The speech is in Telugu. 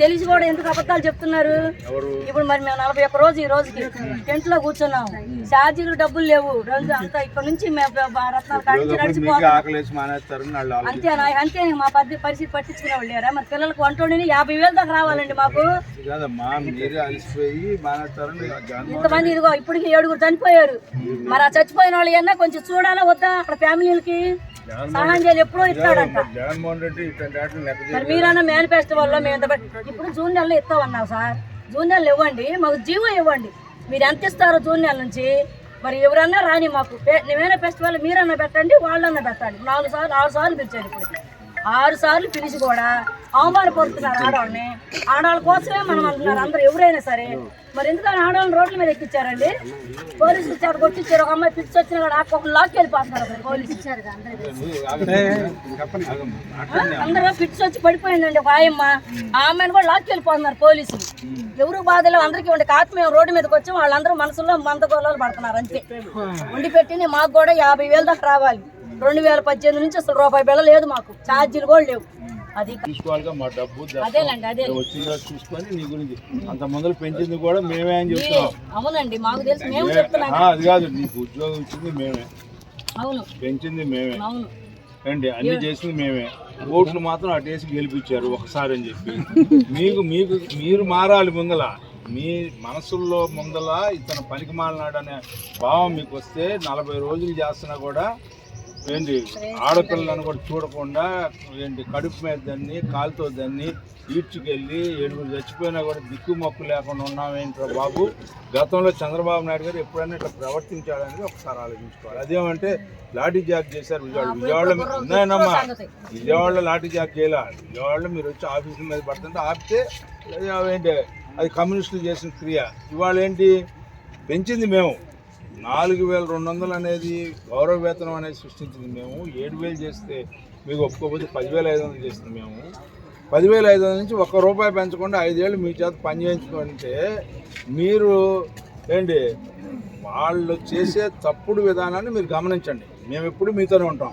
తెలిసి కూడా ఎందుకు అబద్ధాలు చెప్తున్నారు? ఇప్పుడు మరి మేము నలభై ఒక్క రోజు ఈ రోజుకి టెంట్లో కూర్చున్నాం. ఛార్జీలు డబ్బులు లేవు. రోజు అంతా ఇక్కడ నుంచి. అంతేనా అంతే మా పద్ధతి పరిస్థితి పట్టించుకునే వాళ్ళు లేరా? మరి పిల్లలకు వంటోడిని యాభై వేలు దాకా రావాలండి మాకు. ఇంతమంది ఇదిగో ఇప్పటికి ఏడుగురు చనిపోయారు. మరి ఆ చచ్చిపోయిన వాళ్ళు కొంచెం చూడాలా వద్దా అక్కడ ఫ్యామిలీలకి? సహాయం చేయాలి. ఎప్పుడో ఇస్తాడంట. మరి మీరన్నా మేనిఫెస్టో వల్ల మేము ఇప్పుడు జూన్ నెలలో ఇస్తామన్నావు సార్. జూన్ నెలలో ఇవ్వండి మాకు జీవో ఇవ్వండి. మీరు ఎంత ఇస్తారో జూన్ నెల నుంచి? మరి ఎవరన్నా రాని మాకు మేమైనా ఫెస్టివల్ మీరన్నా పెట్టండి వాళ్ళన్నా పెట్టండి. నాలుగు సార్లు ఆరు సార్లు పిలిచారు ఇప్పుడు ఆరు సార్లు పిలిచి కూడా అవమానపడుతున్నారు ఆడవాళ్ళని. ఆడవాళ్ళ కోసమే మనం అంటున్నారు అందరు ఎవరైనా సరే. మరి ఎందుకని ఆడవాళ్ళని రోడ్ల మీద ఎక్కించారండి? పోలీసులు చేత కొట్టించారు ఒక అమ్మాయి పిలిచి వచ్చిన కూడా ఒక లాక్కి వెళ్ళిపోతున్నారు అసలు పోలీసులు. అందరూ. ఫిట్స్ వచ్చి పడిపోయిందండి ఒక ఆయమ్మ. ఆ అమ్మాయిని కూడా లాక్కి వెళ్ళిపోతున్నారు పోలీసులు. ఎవరు బాధలు అందరికీ ఉండే కాక మేము రోడ్డు మీదకి వచ్చి వాళ్ళందరూ మనసులో మందగోళాలు పడుతున్నారు అంతే. ఉండి పెట్టిన మాకు కూడా యాభై వేలు దాకా రావాలి. రెండు వేల పద్దెనిమిది నుంచి అసలు రూపాయి బిళ్ళ లేదు మాకు. ఛార్జీలు కూడా లేవు. అది చూసుకోవాలిగా మా డబ్బు అదేనండి అదే వచ్చిందో చూసుకొని నీ గురించి. అంత మందులు పెంచింది కూడా మేమే అని చెప్తున్నాం. అవునండి మాకు తెలుసు. మేము చెప్తున్నాం అది కాదు నీకు ఉద్యోగం ఇచ్చింది మేమే. అవును. పెంచింది మేమే. అవును. అండి అన్ని చేసింది మేమే. ఓట్లు మాత్రం అటేసి గెలిపించారు ఒకసారి అని చెప్పి. మీకు మీకు మీరు మారాలి ముందల. మీ మనసుల్లో ముందల ఇతను పనికి మాలినాడు అనే భావం మీకు వస్తే నలభై రోజులు చేస్తున్నా కూడా ఏంటి ఆడపిల్లను కూడా చూడకుండా ఏంటి కడుపు మీద దాన్ని కాలుతో దాన్ని ఈడ్చుకెళ్ళి ఏడుగురు చచ్చిపోయినా కూడా దిక్కు మొక్కు లేకుండా ఉన్నామేంట్రా బాబు? గతంలో చంద్రబాబు నాయుడు గారు ఎప్పుడైనా ఇట్లా ప్రవర్తించాడని ఒకసారి ఆలోచించుకోవాలి. అదేమంటే లాఠీ జాక్ చేశారు విజయవాడ. విజయవాడలో మీరు- ఉన్నాయనమ్మా విజయవాడలో లాఠీ జాక్ చేయాలి? విజయవాడలో మీరు వచ్చి ఆఫీసుల మీద పడుతుంటే ఆపితే ఏంటి అది కమ్యూనిస్టులు చేసిన క్రియ. ఇవాళ ఏంటి? పెంచింది మేము. నాలుగు వేల రెండు వందలు అనేది గౌరవ వేతనం అనేది సృష్టించింది మేము. ఏడు వేలు చేస్తే మీకు ఒప్పుకోకపోతే పదివేల ఐదు వందలు చేసింది మేము. పదివేల ఐదు వందల నుంచి ఒక్క రూపాయి పెంచకుండా ఐదేళ్ళు మీ చేత పని చేయించుకుంటే మీరు ఏంటి వాళ్ళు చేసే తప్పుడు విధానాన్ని మీరు గమనించండి. మేము ఎప్పుడు మీతోనే ఉంటాం.